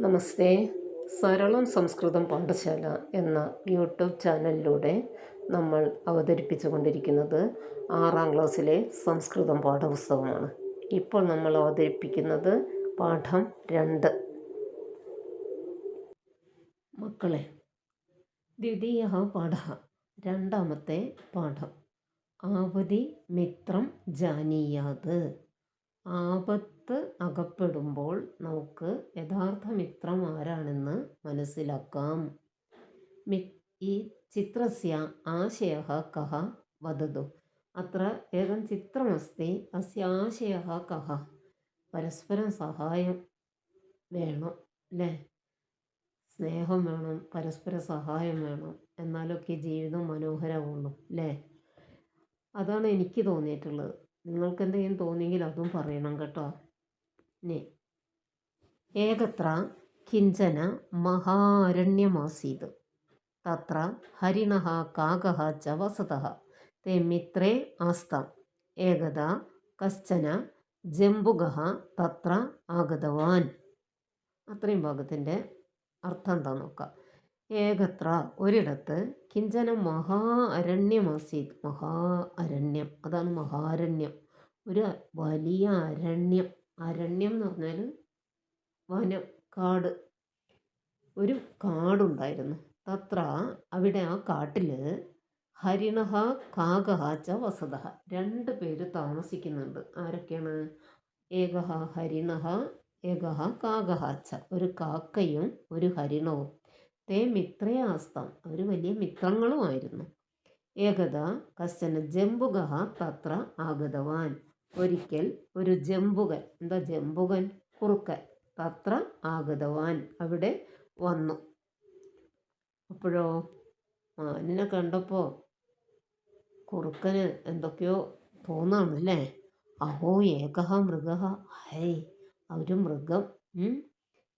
നമസ്തേ. സരളം സംസ്കൃതം പാഠശാല എന്ന യൂട്യൂബ് ചാനലിലൂടെ നമ്മൾ അവതരിപ്പിച്ചു കൊണ്ടിരിക്കുന്നത് ആറാം ക്ലാസ്സിലെ സംസ്കൃതം പാഠപുസ്തകമാണ്. ഇപ്പോൾ നമ്മൾ അവതരിപ്പിക്കുന്നത് പാഠം രണ്ട്. മക്കളെ ദ്വിതീയ പാഠ രണ്ടാമത്തെ പാഠം. ആവതി മിത്രം ജാനീയാത്. ആപത്ത് അകപ്പെടുമ്പോൾ നമുക്ക് യഥാർത്ഥ മിത്രം ആരാണെന്ന് മനസ്സിലാക്കാം. ഈ ചിത്രസ്യ ആശയ കഹ വദതു. അത്ര ഏകം ചിത്രമസ്തി അസ്യ ആശയ കഹ. പരസ്പരം സഹായം വേണം അല്ലേ സ്നേഹം വേണം പരസ്പര സഹായം വേണം. എന്നാലൊക്കെ ജീവിതം മനോഹരമുള്ളൂ അല്ലേ അതാണ് എനിക്ക് തോന്നിയിട്ടുള്ളത്. നിങ്ങൾക്ക് എന്തെങ്കിലും തോന്നിയെങ്കിൽ അതും പറയണം കേട്ടോ. ഏകത്ര കിഞ്ചന മഹാരണ്യമാസീത്. തത്ര ഹരിണ കാക ച വസതः. ते മിത്രേ ആസ്തം. ഏകദാ കശ്ചന ജംബുകः തത്ര ആഗതവാൻ. അത്രയും ഭാഗത്തിന്റെ അർത്ഥം എന്താ നോക്കാം. ഏകത്ര ഒരിടത്ത് കിഞ്ചന മഹാ അരണ്യമാസീത് മഹാ അരണ്യം. അതാണ് മഹാരണ്യം. ഒരു വലിയ അരണ്യം. അരണ്യം എന്ന് പറഞ്ഞാൽ വനം കാട്. ഒരു കാടുണ്ടായിരുന്നു. തത്ര അവിടെ ആ കാട്ടിൽ ഹരിണഹ കാകഹ ച വസതഹ രണ്ട് പേര് താമസിക്കുന്നുണ്ട്. ആരൊക്കെയാണ്? ഏകഹ ഹരിണഹ ഏകഹ കാകഹ ച ഒരു കാക്കയും ഒരു ഹരിണവും. തേ മിത്രയാസ്തം. അവർ വലിയ മിത്രങ്ങളുമായിരുന്നു. ഏകത കശ്ചന ജംബുഗഹ തത്ര ആഗതവാൻ. ഒരിക്കൽ ഒരു ജമ്പുകൻ എന്താ ജമ്പുകൻ? കുറുക്കൻ തത്ര ആഗതവാൻ അവിടെ വന്നു. അപ്പോഴോ? മാനിനെ കണ്ടപ്പോൾ കുറുക്കന് എന്തൊക്കെയോ തോന്നാണല്ലേ? അഹോ ഏകഹ മൃഗ ഹൈ ഒരു മൃഗം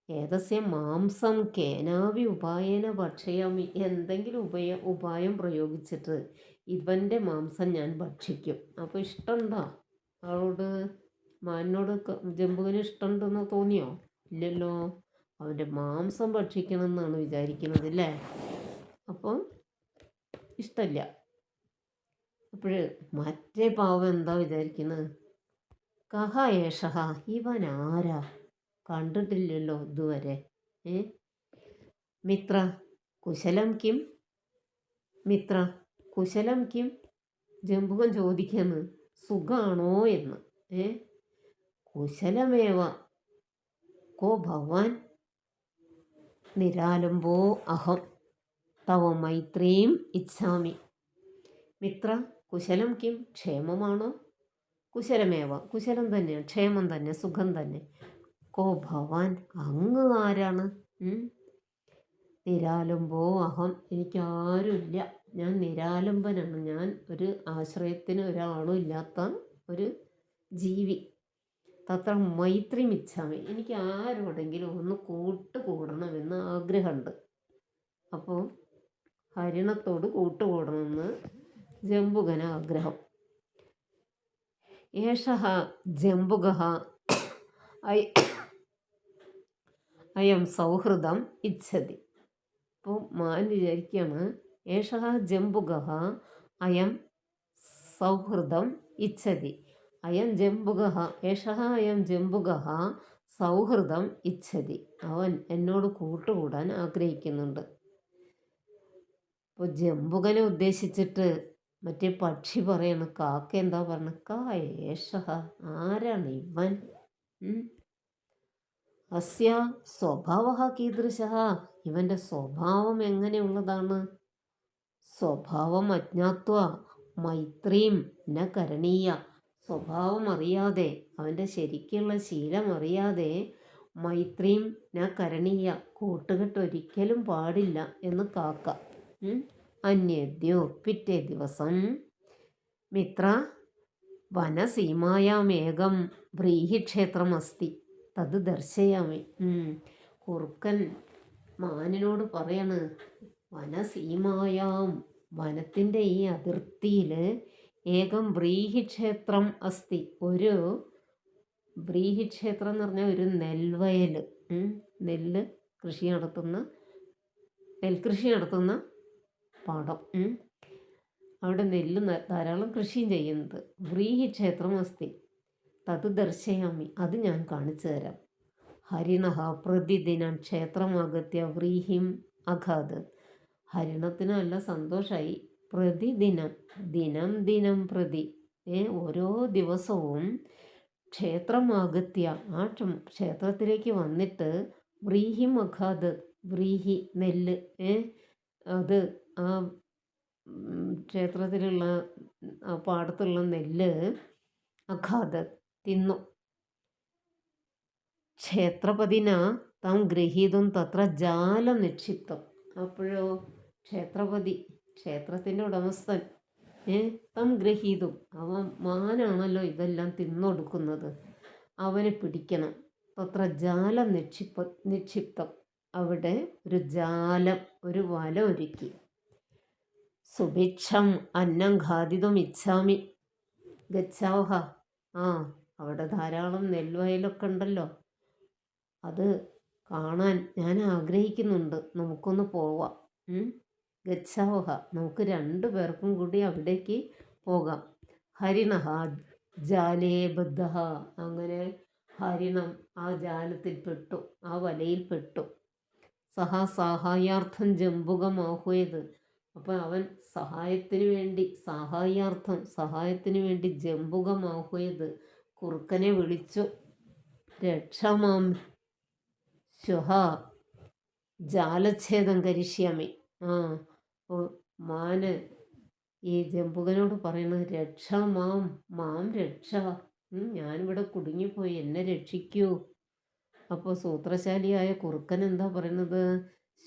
ഏതസ്യ മാംസം കേനാവി ഉപായേന ഭക്ഷയാമി എന്തെങ്കിലും ഉപയ ഉപായം പ്രയോഗിച്ചിട്ട് ഇവന്റെ മാംസം ഞാൻ ഭക്ഷിക്കും. അപ്പോൾ ഇഷ്ടമുണ്ടോ അവളോട് മാനിനോട് ജമ്പുവിന് ഇഷ്ടമുണ്ടെന്ന് തോന്നിയോ? ഇല്ലല്ലോ. അവന്റെ മാംസം ഭക്ഷിക്കണം എന്നാണ് വിചാരിക്കുന്നത് അല്ലേ അപ്പോൾ ഇഷ്ടമില്ല അപ്പോൾ മറ്റേ പാവം എന്താ വിചാരിക്കുന്നത് കഹ ഏഷഹ. ഇവൻ ആരാ? കണ്ടിട്ടില്ലല്ലോ ഇതുവരെ. ഏ? മിത്ര. കുശലം കിം? മിത്ര. കുശലം കിം? ജംബുകൻ ചോദിക്കുന്നു. സുഖാണോ എന്ന്. ഏ? കുശലമേവ. കോ ഭവാൻ നിരാലംബോ അഹം. തവ മൈത്രീം ഇച്ഛാമി. മിത്ര കുശലം കിം? ക്ഷേമമാണോ? കുശലമേവ. കുശലം തന്നെ. ക്ഷേമം തന്നെ. സുഖം തന്നെ. കോ ഭവാൻ അങ്ങ് ആരാണ്? നിരാലംബോ? അഹം. എനിക്കാരുമില്ല. ഞാൻ നിരാലംബനാണ്. ഞാൻ ഒരു ആശ്രയത്തിന് ഒരാളും ഇല്ലാത്ത ഒരു ജീവി. തത്ര മൈത്രി മിച്ചാമി എനിക്ക് ആരോടെങ്കിലും ഒന്ന് കൂട്ടുകൂടണമെന്ന് ആഗ്രഹമുണ്ട്. അപ്പോൾ ഹരിണത്തോട് കൂട്ടുകൂടണമെന്ന് ജംബുകന ആഗ്രഹം. ഏഷഹ ജംബുക അയം സൗഹൃദം ഇച്ഛതി. അപ്പോൾ മാൻ വിചാരിക്കുകയാണ്. ഏഷ ജംബുക അയം സൗഹൃദം ഇച്ഛതി. അയം ജംബുക ഏഷ അയം ജംബുക സൗഹൃദം ഇച്ഛതി. അവൻ എന്നോട് കൂട്ടുകൂടാൻ ആഗ്രഹിക്കുന്നുണ്ട്. അപ്പോൾ ജംബുകനെ ഉദ്ദേശിച്ചിട്ട് മറ്റേ പക്ഷി പറയണ കാക്ക എന്താ പറഞ്ഞ കാ ഏഷ ആരാണ് ഇവൻ? അസ്യ സ്വഭാവ കീദൃശ. ഇവന്റെ സ്വഭാവം എങ്ങനെയുള്ളതാണ്? സ്വഭാവം അജ്ഞാത്വ മൈത്രീം ന കരണീയ. സ്വഭാവം അറിയാതെ അവന്റെ ശരിക്കുള്ള ശീലം അറിയാതെ മൈത്രീം ന കരണീയ. കൂട്ടുകെട്ട് ഒരിക്കലും പാടില്ല എന്ന് കാക്ക. അന്യദ്യോ പിറ്റേ ദിവസം. മിത്ര വനസീമായാമേകം വ്രീഹിക്ഷേത്രമസ്തി തത് ദർശയാമി. കുറുക്കൻ മാനിനോട് പറയാണ് വനസീമായാം. വനത്തിന്റെ ഈ അതിർത്തിയിൽ ഏകം ബ്രീഹിക്ഷേത്രം അസ്തി. ഒരു ബ്രീഹിക്ഷേത്രം എന്ന് പറഞ്ഞാൽ ഒരു നെൽവയൽ. നെല്ല് കൃഷി നടത്തുന്ന നെൽകൃഷി നടത്തുന്ന പാടം. അവിടെ നെല്ല് ധാരാളം കൃഷിയും ചെയ്യുന്നത്. വ്രീഹി ക്ഷേത്രമസ്തി തത് ദർശയാമി അത് ഞാൻ കാണിച്ചു തരാം. ഹരിണഹ പ്രതിദിനം ക്ഷേത്രമാകത്യ വ്രീഹിം അഘാത്. ഹരിണത്തിന് നല്ല സന്തോഷമായി പ്രതിദിനം ദിനം ദിനം പ്രതി ഓരോ ദിവസവും ക്ഷേത്രമാകത്യ ആ ക്ഷേത്രത്തിലേക്ക് വന്നിട്ട് വ്രീഹിം അഘാത് വ്രീഹി നെല്ല് അത് ആ ക്ഷേത്രത്തിലുള്ള പാടത്തുള്ള നെല്ല് അഘാത്. തിന്നു. ക്ഷേത്രപതിന താം ഗ്രഹീതും തത്ര ജാല നിക്ഷിപ്തം. അപ്പോഴോ? ക്ഷേത്രപതി ക്ഷേത്രത്തിന്റെ ഉടമസ്ഥൻ. തം ഗ്രഹീതും. അവൻ മാനാണല്ലോ ഇതെല്ലാം തിന്നൊടുക്കുന്നത്. അവനെ പിടിക്കണം. തത്ര ജാല നിക്ഷിപ്പ നിക്ഷിപ്തം. അവിടെ ഒരു ജാലം ഒരു വല ഒരുക്കി. സുഭിക്ഷം അന്നം ഖാദിതും ഇച്ഛാമി. ഗച്ഛാവഹ. ആ അവിടെ ധാരാളം നെൽവയലൊക്കെ ഉണ്ടല്ലോ. അത് കാണാൻ ഞാൻ ആഗ്രഹിക്കുന്നുണ്ട്. നമുക്കൊന്ന് പോവാം. ഗച്ഛാവഹ. നമുക്ക് രണ്ടു പേർക്കും കൂടി അവിടേക്ക് പോകാം. ഹരിണഹ ജാലേ ബദ്ധ അങ്ങനെ ഹരിണം ആ ജാലത്തിൽ പെട്ടു. ആ വലയിൽ പെട്ടു. സഹ സഹായാർത്ഥം ജമ്പുകമാഹുയത്. അപ്പോൾ അവൻ സഹായത്തിന് വേണ്ടി സഹായാർത്ഥം സഹായത്തിന് വേണ്ടി ജമ്പുകമാഹുയത്. കുറുക്കനെ വിളിച്ചു. രക്ഷമാം. ശുഹ. ജാലഛേദം കരിഷ്യാമി ആ അപ്പോൾ മാന്. ഈ ജമ്പുകനോട് പറയുന്നത് രക്ഷ മാം മാം രക്ഷ ഞാനിവിടെ കുടുങ്ങിപ്പോയി. എന്നെ രക്ഷിക്കൂ. അപ്പോൾ സൂത്രശാലിയായ കുറുക്കൻ എന്താ പറയുന്നത്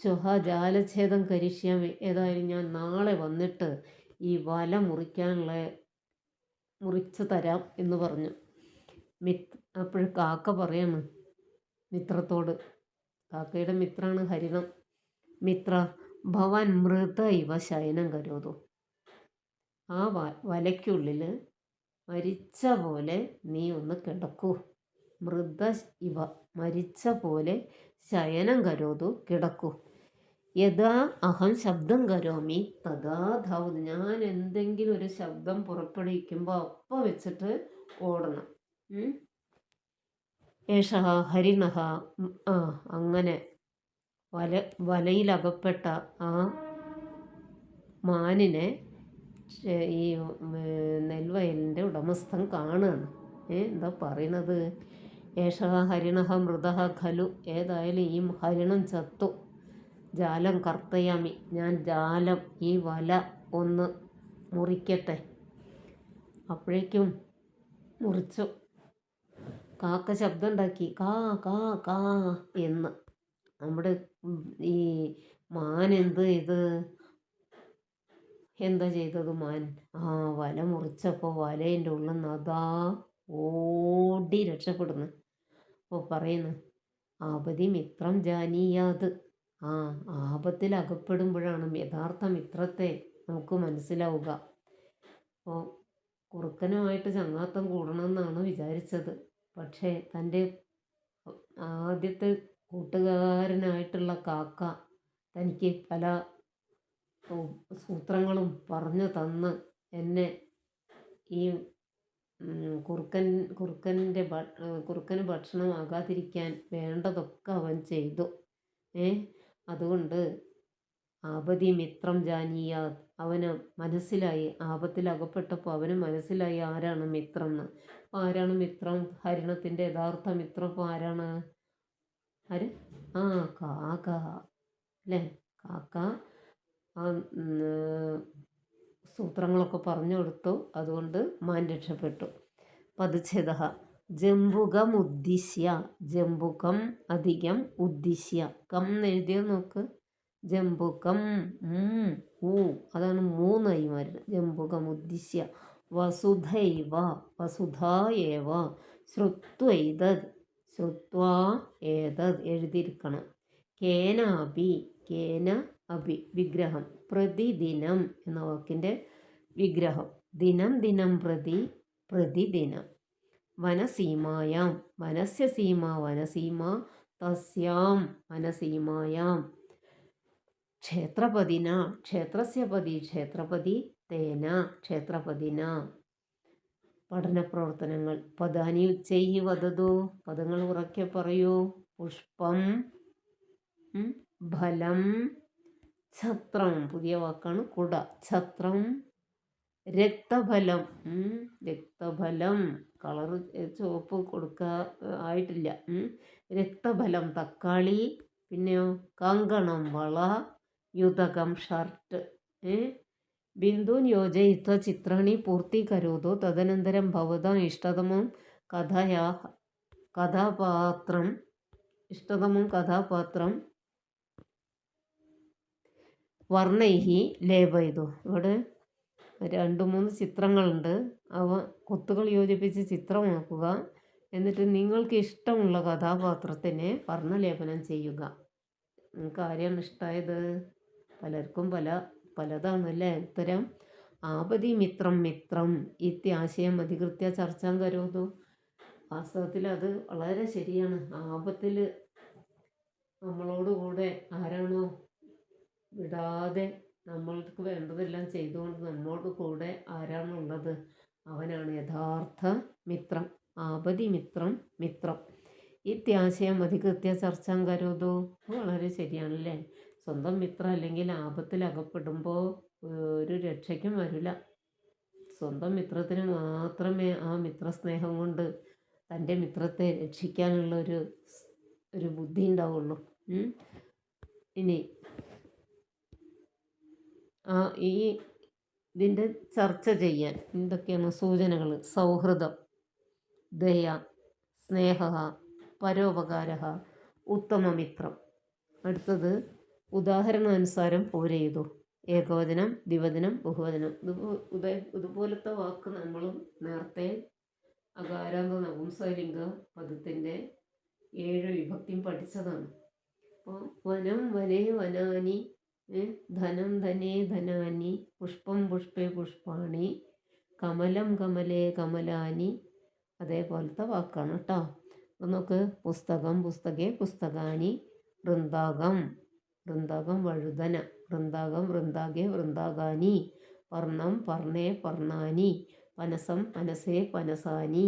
ശുഹ ജാലഛേദം കരിഷ്യാമി ഏതായാലും ഞാൻ നാളെ വന്നിട്ട് ഈ വല മുറിക്കാനുള്ള മുറിച്ചു തരാം എന്ന് പറഞ്ഞു. മിത് അപ്പോൾ കാക്ക പറയാണ് മിത്രത്തോട്. കാക്കയുടെ മിത്രാണ് ഹരിണം. മിത്ര ഭവാൻ മൃത ഇവ ശയനം കരുതു. ആ വ വലയ്ക്കുള്ളിൽ മരിച്ച പോലെ നീ ഒന്ന് കിടക്കൂ. മൃത ഇവ മരിച്ച പോലെ ശയനം കരോതു കിടക്കൂ. യഥാ അഹം ശബ്ദം കരോമി തഥാ ധാവത് ഞാൻ എന്തെങ്കിലും ഒരു ശബ്ദം പുറപ്പെടുവിക്കുമ്പോൾ അപ്പം വെച്ചിട്ട് ഓടണം. ഉം. ഏഷഹ ഹരിണഹ ആ അങ്ങനെ വല വലയിലകപ്പെട്ട ആ മാനിനെ ഈ നെൽവയലിന്റെ ഉടമസ്ഥൻ കാണുകയാണ് ഏ എന്താ പറയണത്? ഏഷ ഹരിണഹ മൃതഹ ഖലു ഏതായാലും ഈ ഹരിണം ചത്തു. ജാലം കർത്തയാമി. ഞാൻ ജാലം ഈ വല ഒന്ന് മുറിക്കട്ടെ. അപ്പോഴേക്കും മുറിച്ചു. കാക്ക ശബ്ദം ഉണ്ടാക്കി കാ കാ കാ എന്ന്. നമ്മുടെ ഈ മാൻ എന്ത് ചെയ്ത്? എന്താ ചെയ്തത് മാൻ? ആ വല മുറിച്ചപ്പോൾ വലേന്റെ ഉള്ളിൽ നിന്ന് അതാ ഓടി രക്ഷപ്പെടുന്നു. അപ്പോൾ പറയുന്നു ആപതി മിത്രം ജാനീയാത്. ആ ആപത്തിൽ അകപ്പെടുമ്പോഴാണ് യഥാർത്ഥ മിത്രത്തെ നമുക്ക് മനസ്സിലാവുക. അപ്പോൾ കുറുക്കനുമായിട്ട് ചങ്ങാത്തം കൂടണമെന്നാണ് വിചാരിച്ചത്. പക്ഷേ തന്റെ ആദ്യത്തെ കൂട്ടുകാരനായിട്ടുള്ള കാക്ക തനിക്ക് പല സൂത്രങ്ങളും പറഞ്ഞു തന്ന് എന്നെ ഈ കുറുക്കൻ കുറുക്കന്റെ കുറുക്കന് ഭക്ഷണം ആകാതിരിക്കാൻ വേണ്ടതൊക്കെ അവൻ ചെയ്തു. ഏ അതുകൊണ്ട് ആപതി മിത്രം ജാനീയ അവന് മനസ്സിലായി. ആപത്തിൽ അകപ്പെട്ടപ്പോൾ അവന് മനസ്സിലായി ആരാണ് മിത്രം എന്ന് അപ്പോൾ ആരാണ് മിത്രം? ഹരിണത്തിന്റെ യഥാർത്ഥ മിത്രം അപ്പോൾ ആരാണ്? ആര്? ആ കാക്ക. അല്ലേ? കാക്ക. ആ സൂത്രങ്ങളൊക്കെ പറഞ്ഞു കൊടുത്തു. അതുകൊണ്ട് മാൻ രക്ഷപ്പെട്ടു. പതിച്ചത ജംബുകം ഉദ്ദിശ്യ. ജംബുകം അധികം ഉദ്ദിശ്യ. കം എഴുതിയത് നോക്ക്. ജംബുകം. ഊ അതാണ് മൂന്നായി വരുന്നത് ജംബുകം ഉദ്ദിശ്യ. വസുധൈവ വസുധായേവ. ശ്രുത്വൈതത് ശ്രുത്വാ ഏതത് എഴുതിയിരിക്കണം. കേന അപി കേന അഭി വിഗ്രഹം. പ്രതിദിനം എന്ന വാക്കിന്റെ വിഗ്രഹം. ദിനം ദിനം പ്രതി പ്രതിദിനം. വനസീമായാം വനസ്യ സീമ വനസീമ തസ്യാം. മനസീമായാം. ക്ഷേത്രപതിന ക്ഷേത്രസ്യ പതി ക്ഷേത്രപതി തേന ക്ഷേത്രപതിന. പഠന പ്രവർത്തനങ്ങൾ പദാനി ഉച്ചയി വതതു പദങ്ങൾ ഉറക്കെ പറയൂ. പുഷ്പം ഫലം ഛത്രം. പുതിയ വാക്കാണ് കുട. ഛത്രം രക്തഫലം. രക്തഫലം. കളർ ചുവപ്പ് കൊടുക്ക ആയിട്ടില്ല. രക്തഫലം. തക്കാളി പിന്നെയോ കങ്കണം വള. യുതകം ഷർട്ട് ബിന്ദു യോജയിത്ത ചിത്രണി പൂർത്തീകരോതോ തദനന്തരം ഭവതാം ഇഷ്ടതമം കഥയാ കഥാപാത്രം ഇഷ്ടതമം കഥാപാത്രം വർണൈഹി ലേപയതു. ഇവിടെ രണ്ട് മൂന്ന് ചിത്രങ്ങളുണ്ട്. അവ കൊത്തുകൾ യോജിപ്പിച്ച് ചിത്രമാക്കുക. എന്നിട്ട് നിങ്ങൾക്ക് ഇഷ്ടമുള്ള കഥാപാത്രത്തിനെ വർണലേപനം ചെയ്യുക. നിങ്ങൾക്ക് ആരെയാണ് ഇഷ്ടമായത് പലർക്കും പല പലതാണല്ലേ ഉത്തരം? ആപതി മിത്രം മിത്രം ഇത്യാശയം അധികൃത്യ ചർച്ചാൻ കരുതു വാസ്തവത്തിൽ അത് വളരെ ശരിയാണ്. ആപത്തിൽ നമ്മളോടുകൂടെ ആരാണോ വിടാതെ നമ്മൾക്ക് വേണ്ടതെല്ലാം ചെയ്തുകൊണ്ട് നമ്മോട് കൂടെ ആരാണുള്ളത്? അവനാണ് യഥാർത്ഥ മിത്രം. ആപതി മിത്രം മിത്രം. ഇത്യാശയം അധികൃത്യ ചർച്ചാൻ കരുതു വളരെ ശരിയാണല്ലേ? സ്വന്തം മിത്രം അല്ലെങ്കിൽ ആപത്തിൽ അകപ്പെടുമ്പോൾ ഒരു രക്ഷയ്ക്കും വരില്ല. സ്വന്തം മിത്രത്തിന് മാത്രമേ ആ മിത്രസ്നേഹം കൊണ്ട് തന്റെ മിത്രത്തെ രക്ഷിക്കാനുള്ള ഒരു ഒരു ബുദ്ധി ഉണ്ടാവുള്ളൂ. ഇനി ആ ഈ ഇതിന്റെ ചർച്ച ചെയ്യാൻ എന്തൊക്കെയാണ് സൂചനകൾ? സൗഹൃദം ദയ സ്നേഹ പരോപകാര ഉത്തമമിത്രം. അടുത്തത് ഉദാഹരണാനുസാരം പോരെയ്തു ഏകവചനം ദ്വിവചനം ബഹുവചനം. ഇത് ഇതുപോലത്തെ വാക്ക് നമ്മൾ നേരത്തെ അകാരാന്ത നപുംസലിംഗ പദത്തിന്റെ ഏഴ് വിഭക്തിയും പഠിച്ചതാണ്. അപ്പോൾ വനം വനേ വനാനി ധനം ധനേ ധനാനി പുഷ്പം പുഷ്പേ പുഷ്പാണി കമലം കമലേ കമലാനി അതേപോലത്തെ വാക്കാണ് കേട്ടോ അപ്പം നമുക്ക് പുസ്തകം പുസ്തകേ പുസ്തകാനി വൃന്ദാകം. വൃന്ദാകം വഴുതന വൃന്ദാകം വൃന്ദാകെ വൃന്ദാകാനി പർണം പർണേ പർണാനി പനസം പനസേ പനസാനി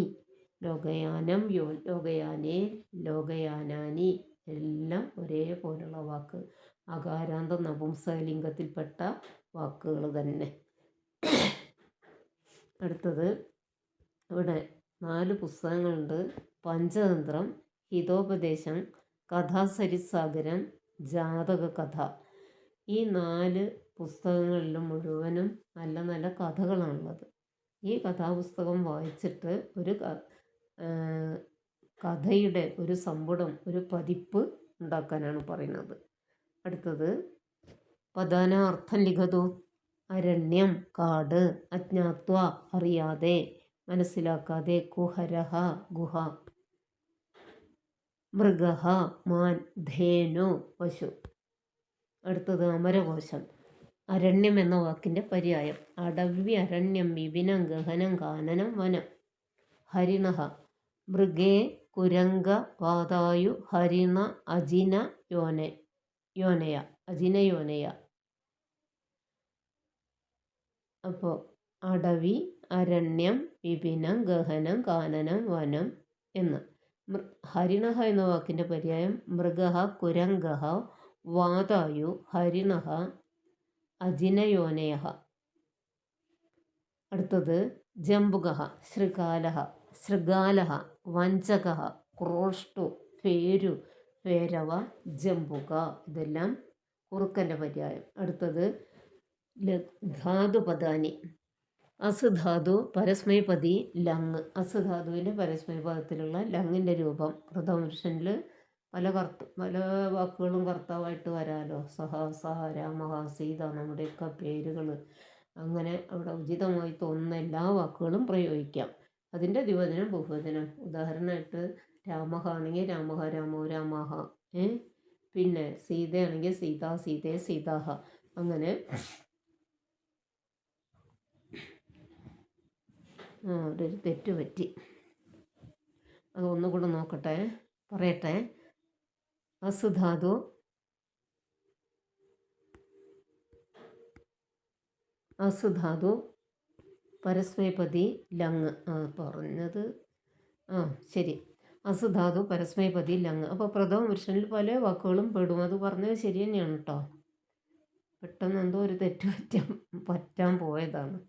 ലോകയാനം യോ ലോകയാനേ ലോകയാനാനി എല്ലാം ഒരേപോലുള്ള വാക്ക്. അകാരാന്ത നപുംസകലിംഗത്തിൽപ്പെട്ട വാക്കുകൾ തന്നെ. അടുത്തത് ഇവിടെ നാല് പുസ്തകങ്ങളുണ്ട്. പഞ്ചതന്ത്രം ഹിതോപദേശം കഥാസരിസാഗരം ജാതക കഥ ഈ നാല് പുസ്തകങ്ങളിലും മുഴുവനും നല്ല നല്ല കഥകളാണുള്ളത്. ഈ കഥാപുസ്തകം വായിച്ചിട്ട് ഒരു കഥയുടെ ഒരു സമ്പുടം ഒരു പതിപ്പ് ഉണ്ടാക്കാനാണ് പറയുന്നത്. അടുത്തത് പദാന അർത്ഥം ലിഖതു അരണ്യം കാട് അജ്ഞാത്വ അറിയാതെ മനസ്സിലാക്കാതെ കുഹരഹ ഗുഹ. മൃഗ മാൻ ധേനു പശു. അടുത്തത് അമരകോശം. അരണ്യം എന്ന വാക്കിന്റെ പര്യായം. അടവ്യ അരണ്യം വിപിനം ഗഹനം കാനനം വനം. ഹരിണ. മൃഗേ കുരങ്ക വാതായു ഹരിണ അജിന യോന യോനയ അജിന യോനയ. അപ്പോൾ അടവി അരണ്യം വിപിനം ഗഹനം കാനനം വനം എന്ന്. ഹരിണഹ എന്ന വാക്കിന്റെ പര്യായം മൃഗ കുരംഗ വാതായു ഹരിണ അജിനയോനയ അടുത്തത് ജംബുക ശൃകാല ശൃഗാല വഞ്ചക ക്രോഷ്ടു പേരു പേരവ ജംബുക ഇതെല്ലാം കുറുക്കന്റെ പര്യായം. അടുത്തത് ധാതുപദാനി. അസുധാതു പരസ്മൈപതി ലങ്. അസുധാതുവിന്റെ പരസ്മൈപദത്തിലുള്ള ലങ്ങിന്റെ രൂപം പ്രഥമപുരുഷനിൽ പല കർത്ത പല വാക്കുകളും കർത്താവായിട്ട് വരാലോ. സഹ സഹ രാമഹ സീത നമ്മുടെയൊക്കെ പേരുകൾ. അങ്ങനെ അവിടെ ഉചിതമായി തോന്നുന്ന എല്ലാ വാക്കുകളും പ്രയോഗിക്കാം. അതിന്റെ ദ്വിവചനം ബഹുവചനം. ഉദാഹരണമായിട്ട് രാമഹ ആണെങ്കിൽ രാമഹ രാമോ രാമഹ പിന്നെ സീതയാണെങ്കിൽ സീതാ സീതേ സീതാഹ അങ്ങനെ ഒരു തെറ്റ് പറ്റി. അത് ഒന്നുകൂടെ നോക്കട്ടെ. പറയട്ടെ. അസുധാതു. അസുധാതു. പരസ്മയപതി ലങ്. ആ പറഞ്ഞത്. ആ ശരി. അസുധാതു പരസ്മയപതി ലങ്. അപ്പോൾ പ്രഥമ പുരുഷനിൽ പല വാക്കുകളും പെടും. അത് പറഞ്ഞത് ശരി തന്നെയാണ് കേട്ടോ പെട്ടെന്ന് എന്തോ ഒരു തെറ്റ് പറ്റാൻ പറ്റാൻ പോയതാണ്.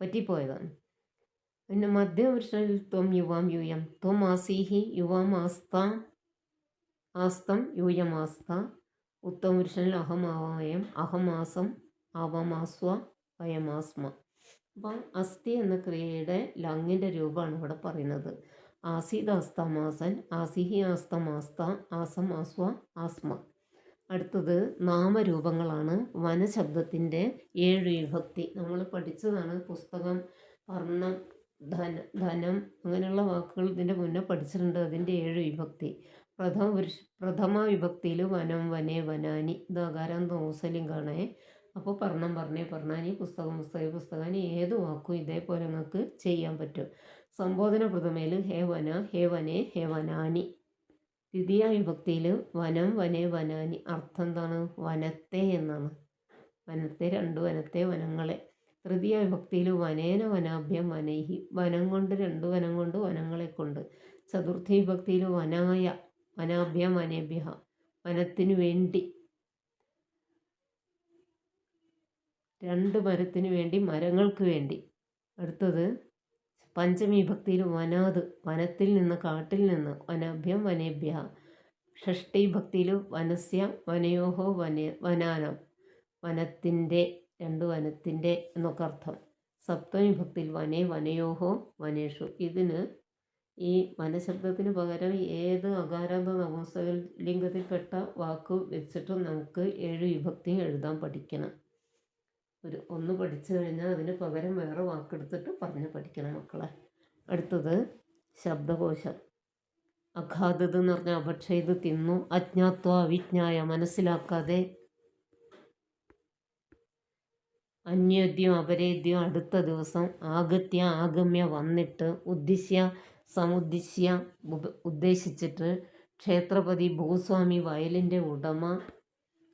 പറ്റിപ്പോയതാണ്. പിന്നെ മധ്യപുരുഷനിൽ ത്വം യുവാം യൂയം ത്വം ആസീഹി യുവാം ആസ്ത ആസ്തം യൂയം ആസ്ത ഉത്തമപുരുഷനിൽ അഹമാവായം അഹമാസം അവമാസ്വ വയമാസ്മ അപ്പം അസ്ഥി എന്ന ക്രിയയുടെ ലങ്ങിന്റെ രൂപമാണ് ഇവിടെ പറയുന്നത്. ആസീദ് ആസ്തമാസൻ ആസിഹി ആസ്തമാസ്ത ആസം ആസ്വ ആസ്മ. അടുത്തത് നാമരൂപങ്ങളാണ്. വനശബ്ദത്തിന്റെ ഏഴ് വിഭക്തി. നമ്മൾ പഠിച്ചതാണ് പുസ്തകം വർണം ധന ധനം അങ്ങനെയുള്ള വാക്കുകൾ ഇതിന്റെ മുന്നേ പഠിച്ചിട്ടുണ്ട്. അതിന്റെ ഏഴ് വിഭക്തി. പ്രഥമ പുരുഷ പ്രഥമ വിഭക്തിയിൽ വനം വനേ വനാനി ഇത് തോസലും കാണേ. അപ്പോൾ പറഞ്ഞം പറഞ്ഞേ പറഞ്ഞാനി പുസ്തകം പുസ്തക പുസ്തകാനി ഏത് വാക്കും ഇതേപോലെ നിങ്ങൾക്ക് ചെയ്യാൻ പറ്റും. സംബോധന പ്രഥമയിൽ ഹേ വന ഹേ വനേ ഹേ വനാനി. ദ്വിതീയ വിഭക്തിയിൽ വനം വനേ വനാനി. അർത്ഥം എന്താണ്? വനത്തെ എന്നാണ്. വനത്തെ രണ്ട് വനത്തെ വനങ്ങളെ. തൃതീയ വിഭക്തിയിൽ വനേന വനാഭ്യം വനൈഹി. വനം കൊണ്ട് രണ്ട് വനം കൊണ്ട് വനങ്ങളെ കൊണ്ട്. ചതുർത്ഥി വിഭക്തിയിൽ വനായ വനാഭ്യം വനേഭ്യ. വനത്തിനു വേണ്ടി രണ്ട് മരത്തിനു വേണ്ടി മരങ്ങൾക്ക് വേണ്ടി. അടുത്തത് പഞ്ചമി ഭക്തിയിൽ വനാത് വനത്തിൽ നിന്ന് കാട്ടിൽ നിന്ന് വനാഭ്യം വനേഭ്യ. ഷഷ്ടി ഭക്തിയിൽ വനസ്യ വനയോഹോ വന വനാനം. വനത്തിന്റെ രണ്ട് വനത്തിന്റെ എന്നൊക്കെ അർത്ഥം. സപ്തമി വനേ വനയോഹോ വനേഷു. ഇതിന് ഈ വനശബ്ദത്തിന് പകരം ഏത് അകാരാന്ത നപുംസക ലിംഗത്തിൽപ്പെട്ട വാക്ക് വെച്ചിട്ടും നമുക്ക് ഏഴ് വിഭക്തിയും എഴുതാൻ പഠിക്കണം. ഒരു ഒന്ന് പഠിച്ചു കഴിഞ്ഞാൽ അതിന് പകരം വേറെ വാക്കെടുത്തിട്ട് പറഞ്ഞ് പഠിക്കണം മക്കളെ. അടുത്തത് ശബ്ദകോശം. അഘാതത് എന്ന് പറഞ്ഞാൽ അപക്ഷയത് തിന്നു അജ്ഞാത്വ അവിജ്ഞായ മനസ്സിലാക്കാതെ അന്യോദ്യം അപരേദ്യം അടുത്ത ദിവസം ആഗത്യ ആഗമ്യ വന്നിട്ട് ഉദ്ദിശ്യ സമുദ്ദിശ്യ ഉദ്ദേശിച്ചിട്ട് ക്ഷേത്രപതി ഭൂസ്വാമി വയലിന്റെ ഉടമ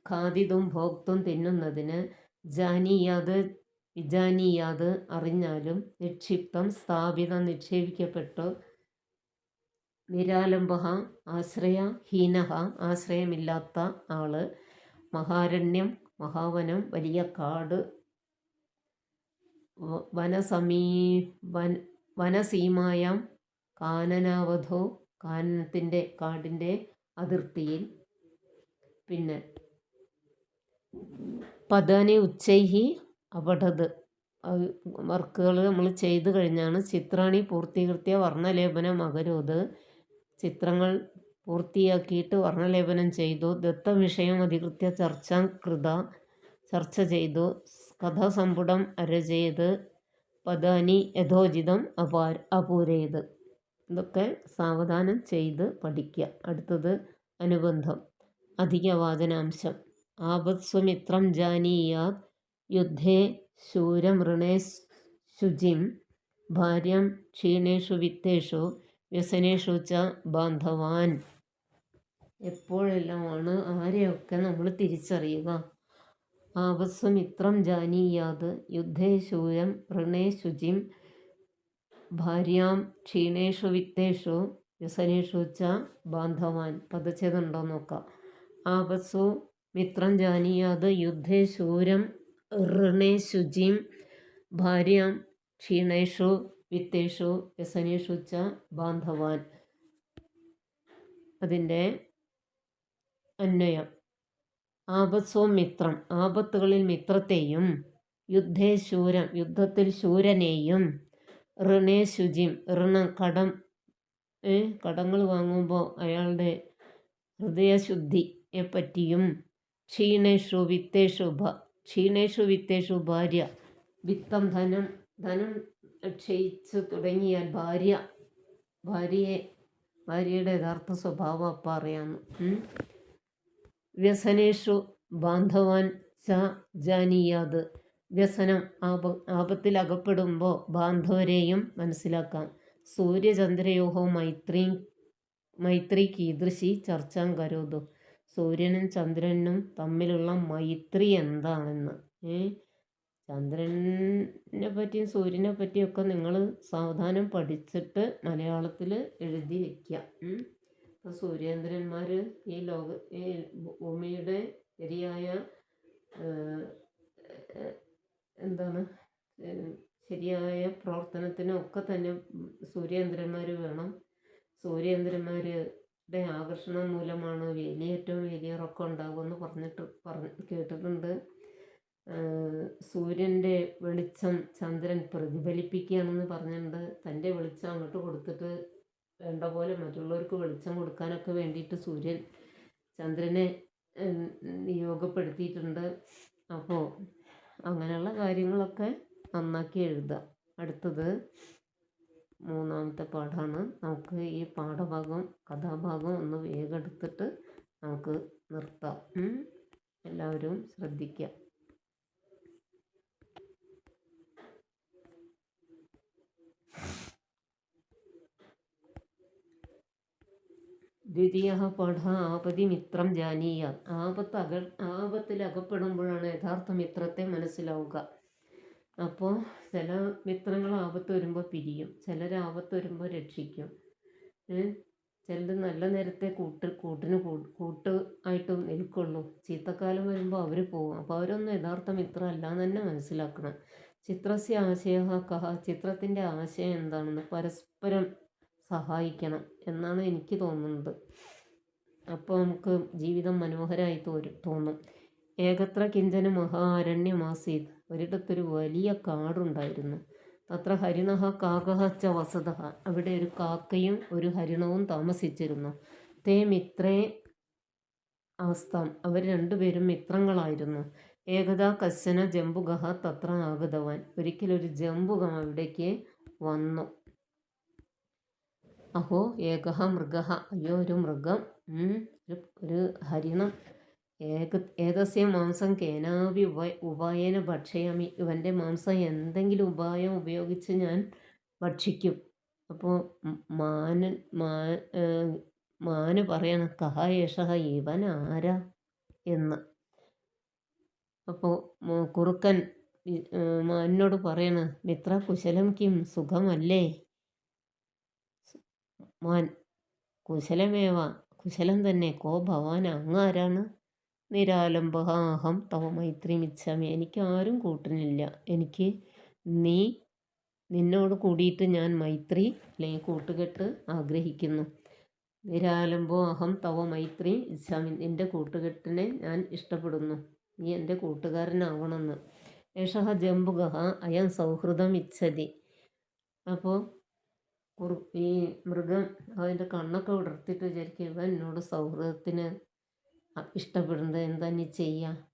ഖാദിതും ഭോക്തും തിന്നുന്നതിന് ജാനീയാത് വിജാനീയാത് അറിഞ്ഞാലും നിക്ഷിപ്തം സ്ഥാപിത നിക്ഷേപിക്കപ്പെട്ടു. നിരാലംബ ആശ്രയഹീന ആശ്രയമില്ലാത്ത ആൾ. മഹാരണ്യം മഹാവനം വലിയ കാട് വനസമീ വൻ വനസീമായാം കാനനാവധോ കാനനത്തിന്റെ കാടിന്റെ അതിർത്തിയിൽ. പിന്നെ പദാനി ഉച്ചൈഹി അപഠത് വർക്കുകൾ നമ്മൾ ചെയ്തു കഴിഞ്ഞാണ്. ചിത്രാണി പൂർത്തീകൃത്യ വർണലേപനം അകരോത് ചിത്രങ്ങൾ പൂർത്തിയാക്കിയിട്ട് വർണലേപനം ചെയ്തു. ദത്തവിഷയം അധികൃത്യ ചർച്ച കൃത ചർച്ച ചെയ്തു. കഥാസമ്പുടം അരചയത് പദാനി യഥോചിതം അപാ അപൂരയത് ഇതൊക്കെ സാവധാനം ചെയ്ത് പഠിക്കുക അടുത്തത് അനുബന്ധം. അധിക വാചനാംശം. ആപത്സ്വമിത്രം ജാനീയാത് യുദ്ധേ ശൂരമൃണേ ശുചിം ഭാര്യം ക്ഷീണേഷു വിത്തേഷു വ്യസനേഷു ച ബാന്ധവാൻ. എപ്പോഴെല്ലാമാണ് ആരെയൊക്കെ നമ്മൾ തിരിച്ചറിയുക? ആപസ്വമിത്രം ജാനീയാത്. യുദ്ധേ ശൂരം ഋണേ ശുചിം ഭാര്യാം ക്ഷീണേഷു വിത്തേഷു വ്യസനേഷു ച ബാന്ധവാൻ. പതച്ചതുണ്ടോ നോക്കാം. ആപസ്സു മിത്രം ജാനീയാത്. യുദ്ധേ ശൂരം ഋണേ ശുചിം ഭാര്യാം ക്ഷീണേഷു വിത്തേഷു വ്യസനേഷു ച ബാന്ധവാൻ. അതിന്റെ അന്വയം. ആപത്സോ മിത്രം ആപത്തുകളിൽ മിത്രത്തെയും യുദ്ധേ ശൂരം യുദ്ധത്തിൽ ശൂരനെയും ഋണേ ശുചിം ഋണം കടം കടങ്ങൾ വാങ്ങുമ്പോൾ അയാളുടെ ഹൃദയശുദ്ധിയെ പറ്റിയും ക്ഷീണേഷു വിത്തേഷു ക്ഷീണേഷു വിത്തേഷു ഭാര്യ വിത്തം ധനം ധനം ക്ഷയിച്ചു തുടങ്ങിയാൽ ഭാര്യ ഭാര്യയെ ഭാര്യയുടെ യഥാർത്ഥ സ്വഭാവം അപ്പം അറിയാമെന്ന് വ്യസനേഷു ബാന്ധവാൻ ച ജാനീയാത് വ്യസനം ആപ ആപത്തിൽ അകപ്പെടുമ്പോൾ ബാന്ധവരെയും മനസ്സിലാക്കാം. സൂര്യചന്ദ്രയോഹോ മൈത്രി മൈത്രി കീദൃശി ചർച്ചാം കരുതു. സൂര്യനും ചന്ദ്രനും തമ്മിലുള്ള മൈത്രി എന്താണെന്ന്? ചന്ദ്രനെ പറ്റിയും സൂര്യനെ പറ്റിയൊക്കെ നിങ്ങൾ സാവധാനം പഠിച്ചിട്ട് മലയാളത്തിൽ എഴുതി വയ്ക്കുക ഇപ്പോൾ സൂര്യേന്ദ്രന്മാർ ഈ ലോക ഈ ഭൂമിയുടെ ശരിയായ എന്താണ് ശരിയായ പ്രവർത്തനത്തിനൊക്കെ തന്നെ സൂര്യേന്ദ്രന്മാർ വേണം. സൂര്യേന്ദ്രന്മാരുടെ ആകർഷണം മൂലമാണ് വേലി ഏറ്റവും വലിയ വേലിയിറക്കം ഉണ്ടാകുമെന്ന് പറഞ്ഞിട്ട് പറഞ്ഞ് കേട്ടിട്ടുണ്ട്. സൂര്യന്റെ വെളിച്ചം ചന്ദ്രൻ പ്രതിഫലിപ്പിക്കുകയാണെന്ന് പറഞ്ഞിട്ടുണ്ട്. തന്റെ വെളിച്ചം അങ്ങോട്ട് കൊടുത്തിട്ട് വേണ്ട പോലെ മറ്റുള്ളവർക്ക് വെളിച്ചം കൊടുക്കാനൊക്കെ വേണ്ടിയിട്ട് സൂര്യൻ ചന്ദ്രനെ നിയോഗപ്പെടുത്തിയിട്ടുണ്ട്. അപ്പോൾ അങ്ങനെയുള്ള കാര്യങ്ങളൊക്കെ നന്നാക്കി എഴുതുക അടുത്തത് മൂന്നാമത്തെ പാഠമാണ് നമുക്ക് ഈ പാഠഭാഗം കഥാഭാഗം ഒന്ന് വേഗം എടുത്തിട്ട് നമുക്ക് നിർത്താം. എല്ലാവരും ശ്രദ്ധിക്കുക ദ്വിതീയ പഠ ആപതി മിത്രം ജാനീയ. ആപത്ത് അക ആപത്തിൽ അകപ്പെടുമ്പോഴാണ് യഥാർത്ഥ മിത്രത്തെ മനസ്സിലാവുക. അപ്പോൾ ചില മിത്രങ്ങൾ ആപത്ത് വരുമ്പോൾ പിരിയും ചിലർ ആപത്ത് വരുമ്പോൾ രക്ഷിക്കും. ചിലർ നല്ല നേരത്തെ കൂട്ട് കൂട്ടിന് കൂട്ട് ആയിട്ട് നിൽക്കുള്ളൂ. ചീത്തക്കാലം വരുമ്പോൾ അവർ പോകും അപ്പോൾ അവരൊന്നും യഥാർത്ഥ മിത്രം അല്ലാന്ന് തന്നെ മനസ്സിലാക്കണം. ചിത്രസ്യ ആശയ കഹ ചിത്രത്തിന്റെ ആശയം എന്താണെന്ന് പരസ്പരം സഹായിക്കണം എന്നാണ് എനിക്ക് തോന്നുന്നത്. അപ്പോൾ നമുക്ക് ജീവിതം മനോഹരമായി തോന്നും. ഏകത്ര കിഞ്ചന മഹാരണ്യമാസീത്. ഒരിടത്തൊരു വലിയ കാടുണ്ടായിരുന്നു. തത്ര ഹരിണഹ കാകഹ ച അവിടെ ഒരു കാക്കയും ഒരു ഹരിണവും താമസിച്ചിരുന്നു. തേ മിത്രേ ആസ്താം അവർ രണ്ടുപേരും മിത്രങ്ങളായിരുന്നു. ഏകദാ കശന ജംബുഗഹ തത്ര ആഗതവാൻ. ഒരിക്കലൊരു ജംബുകം അവിടേക്ക് വന്നു. അഹോ ഏകഹ മൃഗ. അയ്യോ ഒരു മൃഗം. ഒരു ഹരിണം. ഏക ഏതസ്യ മാംസം കേനാവി ഉപ ഉപായേന ഭക്ഷയാമി. ഇവന്റെ മാംസം എന്തെങ്കിലും ഉപായം ഉപയോഗിച്ച് ഞാൻ ഭക്ഷിക്കും. അപ്പോൾ മാനൻ മാന് പറയണം കഹ യേഷ ഇവൻ ആരാ? എന്ന്. അപ്പോൾ കുറുക്കൻ മാനിനോട് പറയണ മിത്ര കുശലം കിം സുഖമല്ലേ? മാൻ കുശലമേവ. കുശലം തന്നെ. കോ ഭവാൻ അങ്ങാരാണ്? നിരാലംബഹാഹം തവ മൈത്രി മൈത്രിമിച്ഛാമി എനിക്ക് ആരും കൂട്ടിനില്ല. എനിക്ക് നീ നിന്നോട് കൂടിയിട്ട് ഞാൻ മൈത്രി അല്ലെങ്കിൽ കൂട്ടുകെട്ട് ആഗ്രഹിക്കുന്നു. നിരാലംബോ അഹം തവ മൈത്രി ഇച്ഛാമി എന്റെ കൂട്ടുകെട്ടിനെ ഞാൻ ഇഷ്ടപ്പെടുന്നു. നീ എന്റെ കൂട്ടുകാരനാവണമെന്ന്. യേശഹ ജംബുഗഹ അയം സൗഹൃദം ഇച്ഛതി അപ്പോൾ കുറു ഈ മൃഗം അതിന്റെ കണ്ണൊക്കെ വിടർത്തിയിട്ട് വിചാരിക്കും ഇവൻ എന്നോട് സൗഹൃദത്തിന് ഇഷ്ടപ്പെടുന്നത് എന്താ നീ ചെയ്യുക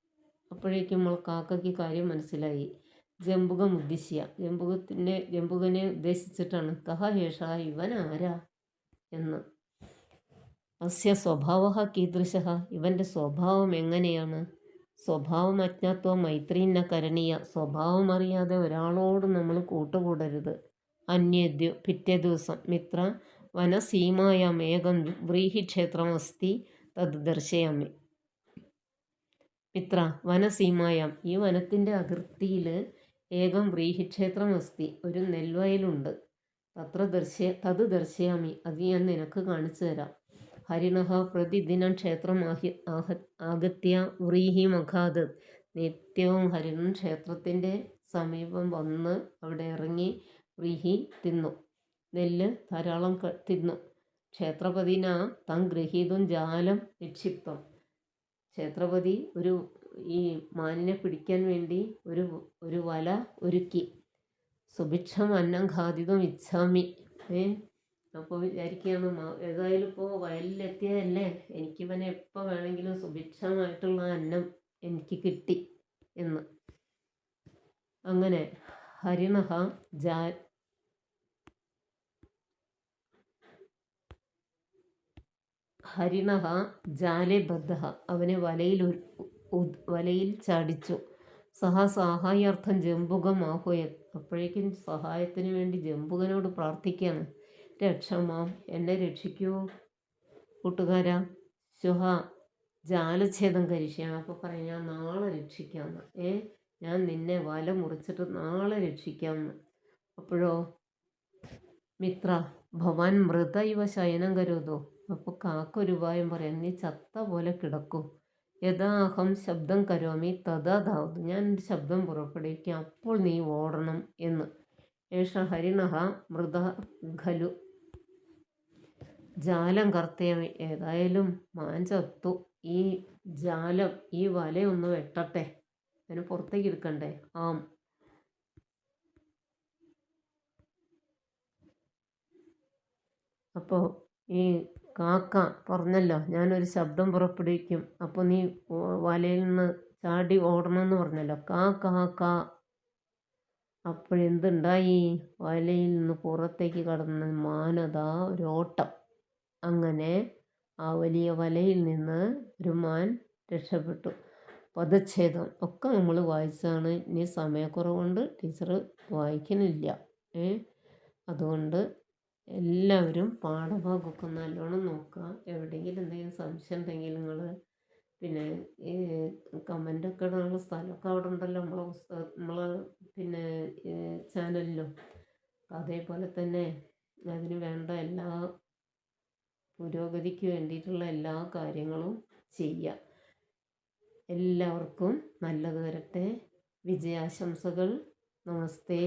അപ്പോഴേക്കും നമ്മൾ കാക്കയ്ക്ക് കാര്യം മനസ്സിലായി. ജമ്പുകം ഉദ്ദേശിയ ജമ്പുകത്തിന്റെ ജമ്പുകനെ ഉദ്ദേശിച്ചിട്ടാണ് കഹ ഹേഷ ഇവൻ ആരാ? എന്ന്. അസ്യ സ്വഭാവ കീദൃശ ഇവന്റെ സ്വഭാവം എങ്ങനെയാണ്? സ്വഭാവം അജ്ഞാത്വം മൈത്രീന കരണീയ. സ്വഭാവം അറിയാതെ ഒരാളോട് നമ്മൾ കൂട്ടുകൂടരുത്. അന്യദ്യോ പിറ്റേ ദിവസം. മിത്ര വനസീമായ ഏകം വ്രീഹിക്ഷേത്രമസ്തി തത് ദർശയാമി. മിത്ര വനസീമായാം. ഈ വനത്തിന്റെ അതിർത്തിയിൽ ഏകം വ്രീഹിക്ഷേത്രമസ്തി. ഒരു നെൽവയലുണ്ട്. തത്ര ദർശ തത് ദർശയാമി. അത് ഞാൻ നിനക്ക് കാണിച്ചു തരാം. ഹരിണഹ പ്രതിദിനം ക്ഷേത്രം ആഹി ആഹ ആഗത്യ വ്രീഹി മഖാദ്. നിത്യവും ഹരിണൻ ക്ഷേത്രത്തിന്റെ സമീപം വന്ന് അവിടെ ഇറങ്ങി വ്രീഹി തിന്നു. നെല്ല് ധാരാളം തിന്നു. ക്ഷേത്രപതിന തം ഗൃഹീതും ജാലം നിക്ഷിപ്തം. ക്ഷേത്രപതി ഒരു ഈ മാനിനെ പിടിക്കാൻ വേണ്ടി ഒരു ഒരു വല ഒരുക്കി. സുഭിക്ഷം അന്നം ഖാദിതം ഇച്ഛാമി. ഏ? അപ്പോൾ വിചാരിക്കുകയാണ് ഏതായാലും ഇപ്പോൾ വയലിലെത്തിയതല്ലേ? എനിക്ക് ഇവനെ എപ്പോൾ വേണമെങ്കിലും സുഭിക്ഷമായിട്ടുള്ള അന്നം എനിക്ക് കിട്ടി എന്ന്. അങ്ങനെ ഹരിണഹ ജാ ഹരിണഹ ജാലെ ബദ്ധ അവനെ വലയിൽ വലയിൽ ചാടിച്ചു. സഹ സഹായാർത്ഥം ജമ്പുകം ആഹോയ അപ്പോഴേക്കും സഹായത്തിന് വേണ്ടി ജമ്പുകനോട് പ്രാർത്ഥിക്കുകയാണ് രക്ഷമാം എന്നെ രക്ഷിക്കൂ. കൂട്ടുകാരാ ശുഹ ജാലഛേദം കരിഷ്യാമി അപ്പോൾ പറയാം ഞാൻ നാളെ രക്ഷിക്കാമെന്ന് ഏ ഞാൻ നിന്നെ വല മുറിച്ചിട്ട് നാളെ രക്ഷിക്കാമെന്ന് അപ്പോഴോ മിത്ര ഭവാൻ മൃത ഇവ ശയനം കരുതോ. അപ്പോൾ കാക്ക ഒരു ഉപായം പറയാം നീ ചത്ത പോലെ കിടക്കും. യഥാ അഹം ശബ്ദം കരോമി തഥാ ഞാൻ ഒരു ശബ്ദം പുറപ്പെടുവിക്കാം. അപ്പോൾ നീ ഓടണം എന്ന്. ഏഷ ഹരിണഹ മൃത ഖലു. ജാലം കർത്തയമി ഏതായാലും മാൻ ചത്തു. ഈ ജാലം ഈ വലയൊന്ന് വെട്ടട്ടെ. അതിന് പുറത്തേക്ക് എടുക്കണ്ടേ? ആം. അപ്പോൾ ഈ കാക്ക പറഞ്ഞല്ലോ ഞാനൊരു ശബ്ദം പുറപ്പെടുവിക്കും. അപ്പോൾ നീ വലയിൽ നിന്ന് ചാടി ഓടണമെന്ന് പറഞ്ഞല്ലോ. കാ കാ കാ അപ്പോഴെന്തുണ്ടായി? വലയിൽ നിന്ന് പുറത്തേക്ക് കടന്ന മാനതാ ഓട്ടം. അങ്ങനെ ആ വലിയ വലയിൽ നിന്ന് ഒരു മാൻ രക്ഷപ്പെട്ടു. പദച്ഛേദം ഒക്കെ നമ്മൾ വായിച്ചതാണ് ഇനി സമയക്കുറവുകൊണ്ട് ടീച്ചർ വായിക്കുന്നില്ല ഏ? അതുകൊണ്ട് എല്ലാവരും പാഠഭാഗമൊക്കെ നല്ലോണം നോക്കുക. എവിടെയെങ്കിലും എന്തെങ്കിലും സംശയം ഉണ്ടെങ്കിൽ നിങ്ങൾ പിന്നെ ഈ കമന്റൊക്കെ ഇടാനുള്ള സ്ഥലമൊക്കെ അവിടെ ഉണ്ടല്ലോ നമ്മളെ പുസ്തകം നമ്മളെ പിന്നെ ചാനലിലും അതേപോലെ തന്നെ അതിന് വേണ്ട എല്ലാ പുരോഗതിക്ക് വേണ്ടിയിട്ടുള്ള എല്ലാ കാര്യങ്ങളും ചെയ്യുക. എല്ലാവർക്കും നല്ലത് വരട്ടെ. വിജയാശംസകൾ. നമസ്തേ.